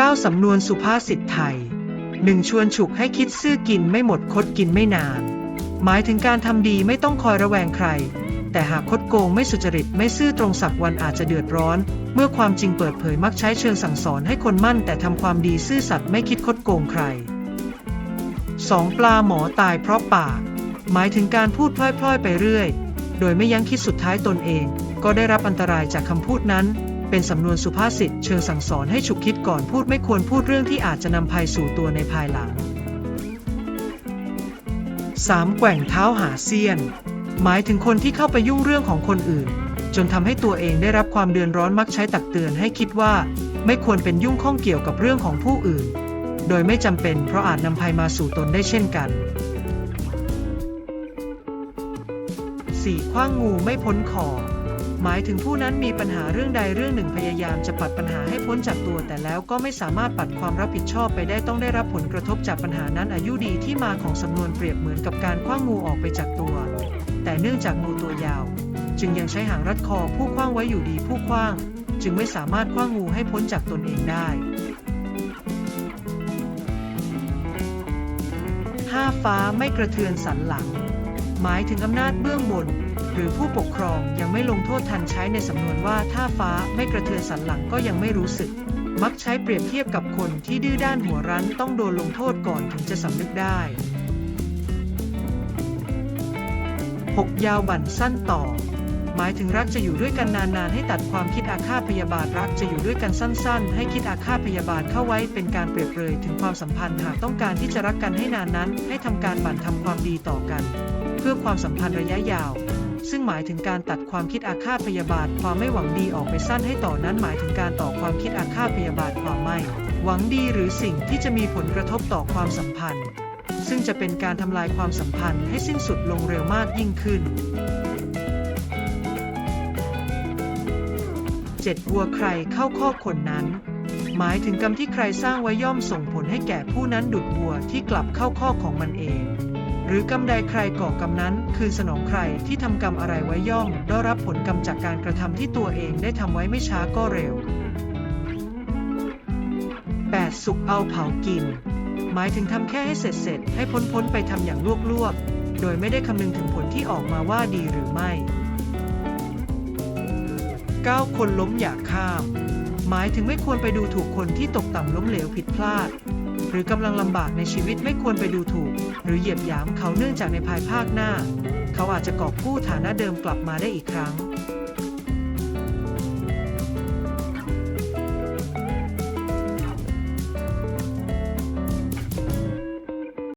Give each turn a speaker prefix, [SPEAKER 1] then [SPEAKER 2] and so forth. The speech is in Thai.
[SPEAKER 1] 9 สำนวนสุภาษิตไทย 1. ชวนฉุกให้คิดซื่อกินไม่หมดคดกินไม่นาน หมายถึงการทำดีไม่ต้องคอยระแวงใคร แต่หากคดโกงไม่สุจริตไม่ซื่อตรงสักวันอาจจะเดือดร้อน เมื่อความจริงเปิดเผยมักใช้เชิงสั่งสอนให้คนมั่น แต่ทำความดีซื่อสัตย์ไม่คิดคดโกงใคร 2. ปลาหมอตายเพราะปาก หมายถึงการพูดพล่อยๆ ไปเรื่อย โดยไม่ยั้งคิดสุดท้ายตนเอง ก็ได้รับอันตรายจากคำพูดนั้น เป็นสำนวนสุภาษิตเชิงสั่งสอนให้ฉุกคิดก่อนพูดไม่ควรพูดเรื่องที่อาจจะนำภัยสู่ตัวในภายหลัง 3. แกว่งเท้าหาเสี้ยน หมายถึงคนที่เข้าไปยุ่งเรื่องของคนอื่น จนทำให้ตัวเองได้รับความเดือดร้อนมักใช้ตักเตือนให้คิดว่า ไม่ควรเป็นยุ่งข้องเกี่ยวกับเรื่องของผู้อื่น โดยไม่จำเป็นเพราะอาจนำภัยมาสู่ตนได้เช่นกัน 4. คว้างงูไม่พ้นคอ หมายถึงผู้นั้นมีปัญหาเรื่องใดเรื่องหนึ่งพยายามจะปัดปัญหาให้พ้นจากตัว แต่แล้วก็ไม่สามารถปัดความรับผิดชอบไปได้ต้องได้รับผลกระทบจากปัญหานั้นอายุดีที่มาของสำนวนเปรียบเหมือนกับการคว้างงูออกไปจากตัว แต่เนื่องจากงูตัวยาว จึงยังใช้หางรัดคอผู้คว้างไว้อยู่ดีผู้คว้าง จึงไม่สามารถคว้างงูให้พ้นจากตนเองได้ 5. ฟ้าไม่กระเทือนสันหลัง หมายถึงอำนาจเบื้องบน หรือผู้ปกครองยังไม่ลงโทษทันใช้ในสำนวนว่าถ้าฟ้าไม่กระเทือนสันหลังก็ยังไม่รู้สึก มักใช้เปรียบเทียบกับคนที่ดื้อด้านหัวรั้นต้องโดนลงโทษก่อนถึงจะสำนึกได้ 6. ยาวบั่นสั้นต่อ หมายถึงรักจะอยู่ด้วยกันนานๆ ให้ตัดความคิดอาฆาตพยาบาทรักจะอยู่ด้วยกันสั้น ๆ ให้คิดอาฆาตพยาบาทเข้าไว้เป็นการเปรียบเปรยถึงความสัมพันธ์หากต้องการที่จะรักกันให้นานนั้น ให้ทำการบั่นทำความดีต่อกัน เพื่อความสัมพันธ์ระยะยาว ซึ่งหมายถึงการตัดความคิดอาฆาตพยาบาทความไม่หวังดีออกไปสั้นให้ต่อนั้นหมายถึงการต่อความคิดอาฆาตพยาบาทความไม่ หวังดีหรือสิ่งที่จะมีผลกระทบต่อความสัมพันธ์ ซึ่งจะเป็นการทำลายความสัมพันธ์ให้สิ้นสุดลงเร็วมากยิ่งขึ้น 7. วัวใครเข้าข้อคนนั้น หมายถึงกรรมที่ใครสร้างไว้ย่อมส่งผลให้แก่ผู้นั้นดุดวัวที่กลับเข้าข้อของมันเอง หรือกรรมใดใครก่อกรรมนั้น คือสนองใครที่ทำกรรมอะไรไว้ย่อมได้รับผลกรรมจากการกระทำที่ตัวเองได้ทำไว้ไม่ช้าก็เร็ว 8. สุกเอาเผากิน หมายถึงทำแค่ให้เสร็จเสร็จให้พ้นพ้นไปทำอย่างลวกๆโดยไม่ได้คำนึงถึงผลที่ออกมาว่าดีหรือไม่ 9 คนล้มอย่าข้าม หมายถึงไม่ควรไปดูถูกคนที่ตกต่ำล้มเหลวผิดพลาด หรือกำลังลำบากในชีวิตไม่ควรไปดูถูก หรือเหยียบหยามเขาเนื่องจากในภายภาคหน้า เขาอาจจะกอบกู้ฐานะเดิมกลับมาได้อีกครั้ง